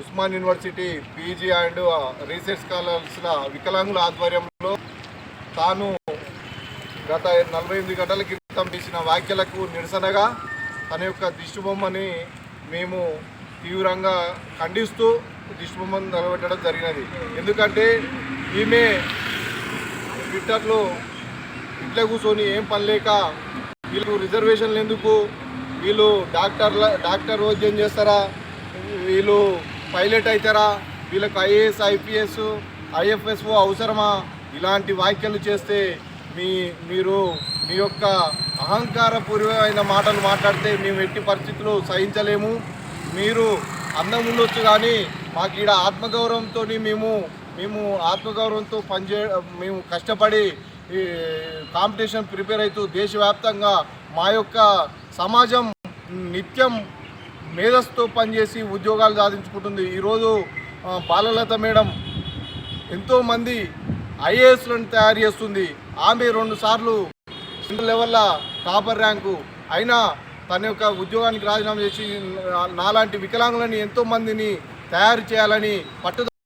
Osman university PG and research స్కాలర్స్ల వికలాంగుల ఆధ్వర్యంలో తాను గత నలభై ఎనిమిది గంటల క్రితం తీసిన వ్యాఖ్యలకు నిరసనగా తన యొక్క దిష్టిబొమ్మని మేము తీవ్రంగా ఖండిస్తూ దిష్టిబొమ్మను నిలబెట్టడం జరిగినది. ఎందుకంటే ఈమె ట్విట్టర్లో ఇంట్లో కూర్చొని ఏం పని లేక వీళ్ళు రిజర్వేషన్లు ఎందుకు? వీళ్ళు డాక్టర్ల డాక్టర్ వైద్యం చేస్తారా? వీళ్ళు పైలట్ అవుతారా వీళ్ళకి ఐఏఎస్ ఐపీఎస్ ఐఎఫ్ఎస్ఓ అవసరమా? ఇలాంటి వ్యాఖ్యలు చేస్తే మీ మీరు మీ యొక్క అహంకారపూర్వమైన మాటలు మాట్లాడితే మేము ఎట్టి పరిస్థితులు సహించలేము. మీరు అందం ఉండొచ్చు కానీ మాకు ఈడ ఆత్మగౌరవంతో మేము మేము ఆత్మగౌరవంతో పనిచే మేము కష్టపడి ఈ కాంపిటీషన్ ప్రిపేర్ అవుతూ దేశవ్యాప్తంగా మా యొక్క సమాజం నిత్యం మేధస్సుతో పనిచేసి ఉద్యోగాలు సాధించుకుంటుంది. ఈరోజు బాలలత మేడం ఎంతోమంది ఐఏఎస్లను తయారు చేస్తుంది. ఆమె రెండుసార్లు సెంట్రల్ లెవెల్లో టాపర్ ర్యాంకు. అయినా తన యొక్క ఉద్యోగానికి రాజీనామా చేసి నాలాంటి వికలాంగులని ఎంతోమందిని తయారు చేయాలని పట్టుదల